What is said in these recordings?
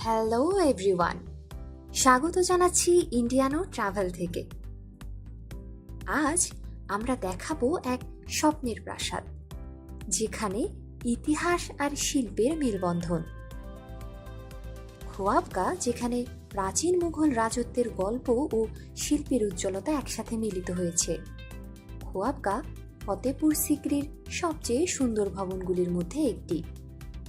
Hello everyone স্বাগত জানাচ্ছি ইন্ডিয়ানো travel থেকে। আজ আমরা দেখাবো এক স্বপ্নের প্রাসাদ, যেখানে ইতিহাস আর শিল্পের মেলবন্ধন। খোয়াবগা যেখানে প্রাচীন মুঘল রাজত্বের গল্প ও শিল্পের উজ্জ্বলতা একসাথে মিলিত হয়েছে খোয়াবগা ফতেপুর সিকরির সবচেয়ে সুন্দর ভবনগুলির মধ্যে একটি।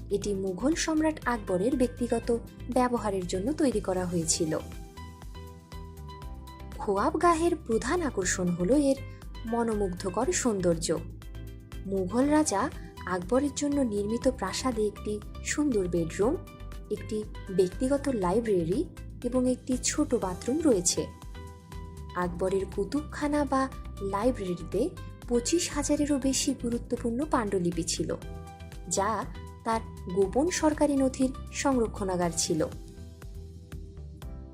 এটি মুঘল সম্রাট আকবরের ব্যক্তিগত ব্যবহারের জন্য তৈরি করা হয়েছিল। খোয়াবগাহের প্রধান আকর্ষণ হল এর মনোমুগ্ধকর সৌন্দর্য। মুঘল রাজা আকবরের জন্য নির্মিত প্রাসাদে একটি সুন্দর বেডরুম, একটি ব্যক্তিগত লাইব্রেরি এবং একটি ছোট বাথরুম রয়েছে। আকবরের কুতুবখানা বা লাইব্রেরিতে পঁচিশ হাজারেরও বেশি গুরুত্বপূর্ণ পাণ্ডুলিপি ছিল, যা তার গোপন সরকারি নথির সংরক্ষণাগার ছিল।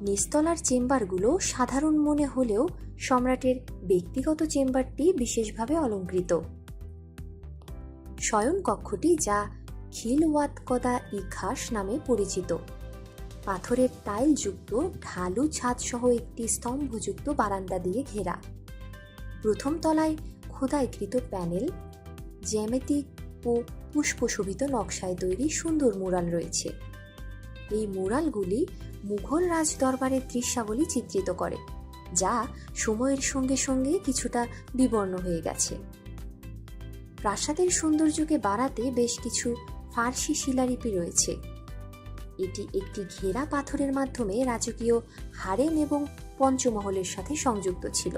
নিস্তলার চেম্বারগুলো সাধারণ মনে হলেও সম্রাটের ব্যক্তিগত চেম্বারটি বিশেষভাবে অলঙ্কৃত। শয়ন কক্ষটি যা খিলওয়াত কদা ইখাস নামে পরিচিত। পাথরের টাইলযুক্ত ঢালু ছাদসহ একটি স্তম্ভযুক্ত বারান্দা দিয়ে ঘেরা। প্রথম তলায় খোদাইকৃত প্যানেল, জ্যামিতিক ও পুষ্পশোভিত নকশায় তৈরি সুন্দর মুরাল রয়েছে। এই মুরালগুলি মুঘল রাজ দরবারের দৃশ্যাবলী চিত্রিত করে, যা সময়ের সঙ্গে সঙ্গে কিছুটা বিবর্ণ হয়ে গেছে। প্রাসাদের সৌন্দর্যকে বাড়াতে বেশ কিছু ফার্সি শিলালিপি রয়েছে। এটি একটি ঘেরা পাথরের মাধ্যমে রাজকীয় হারেম এবং পঞ্চমহলের সাথে সংযুক্ত ছিল।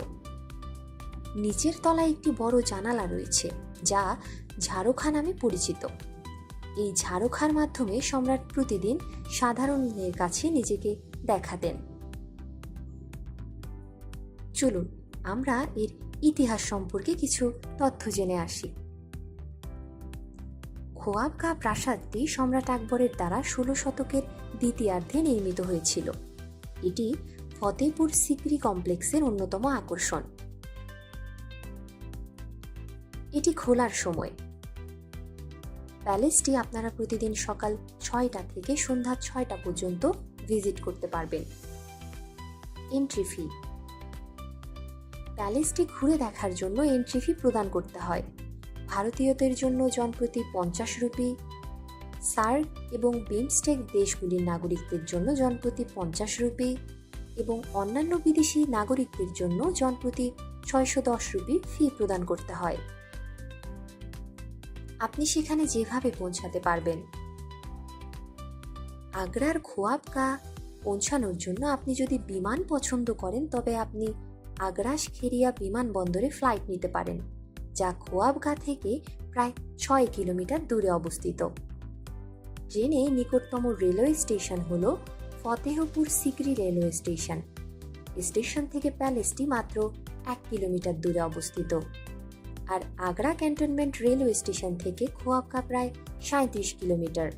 নিচের তলায় একটি বড় জানালা রয়েছে, যা ঝাড়খা নামে পরিচিত। এই ঝাড়খার মাধ্যমে সম্রাট প্রতিদিন সাধারণের কাছে নিজেকে দেখাতেন চলুন, আমরা এর ইতিহাস সম্পর্কে কিছু তথ্য জেনে আসি। খোয়াবগা প্রাসাদটি সম্রাট আকবরের দ্বারা ষোলো শতকের দ্বিতীয়ার্ধে নির্মিত হয়েছিল। এটি ফতেপুর সিকরি কমপ্লেক্সের অন্যতম আকর্ষণ। এটি খোলার সময়। প্যালেসটি আপনারা প্রতিদিন সকাল ছয়টা থেকে সন্ধ্যা ছয়টা পর্যন্ত ভিজিট করতে পারবেন। এন্ট্রি ফি প্যালেসটি ঘুরে দেখার জন্য এন্ট্রি ফি প্রদান করতে হয়। ভারতীয়দের জন্য জনপ্রতি পঞ্চাশ রুপি। সার্ক এবং বিমস্টেক দেশগুলির নাগরিকদের জন্য জনপ্রতি পঞ্চাশ রুপি এবং অন্যান্য বিদেশি নাগরিকদের জন্য জনপ্রতি ছয়শো দশ রুপি ফি প্রদান করতে হয়। আপনি সেখানে যেভাবে পৌঁছাতে পারবেন। আগ্রার খোয়াবগা পৌঁছানোর জন্য আপনি যদি বিমান পছন্দ করেন, তবে আপনি আগ্রাস খেরিয়া বিমানবন্দরে ফ্লাইট নিতে পারেন, যা খোয়াবগা থেকে প্রায় ছয় কিলোমিটার দূরে অবস্থিত। ট্রেনে নিকটতম রেলওয়ে স্টেশন হল Fatehpur Sikri railway station. Station থেকে প্যালেসটি মাত্র এক কিলোমিটার দূরে অবস্থিত। আর আগ্রা ক্যান্টনমেন্ট রেলওয়ে স্টেশন থেকে খোয়াবকা প্রায় সাঁত্রিশ কিলোমিটার।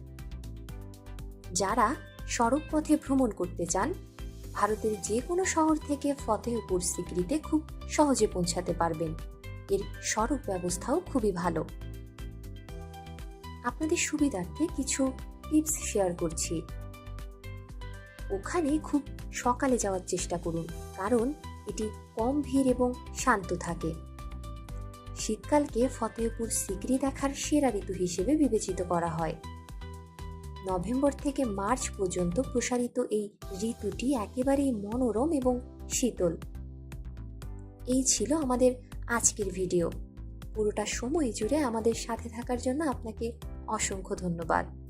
যারা সড়ক পথে ভ্রমণ করতে চান, ভারতের যে কোনো শহর থেকে ফতেহপুর সিকরিতে খুব সহজে পৌঁছাতে পারবেন। এর সড়ক ব্যবস্থাও খুবই ভালো। আপনাদের সুবিধার্থে কিছু টিপস শেয়ার করছি। ওখানে খুব সকালে যাওয়ার চেষ্টা করুন, কারণ এটি কম ভিড় এবং শান্ত থাকে। শীতকালকে ফতেহপুর সিকরি দেখার সেরা ঋতু হিসেবে বিবেচিত করা হয়। নভেম্বর থেকে মার্চ পর্যন্ত প্রসারিত এই ঋতুটি একেবারেই মনোরম এবং শীতল। এই ছিল আমাদের আজকের ভিডিও। পুরোটা সময় জুড়ে আমাদের সাথে থাকার জন্য আপনাকে অসংখ্য ধন্যবাদ।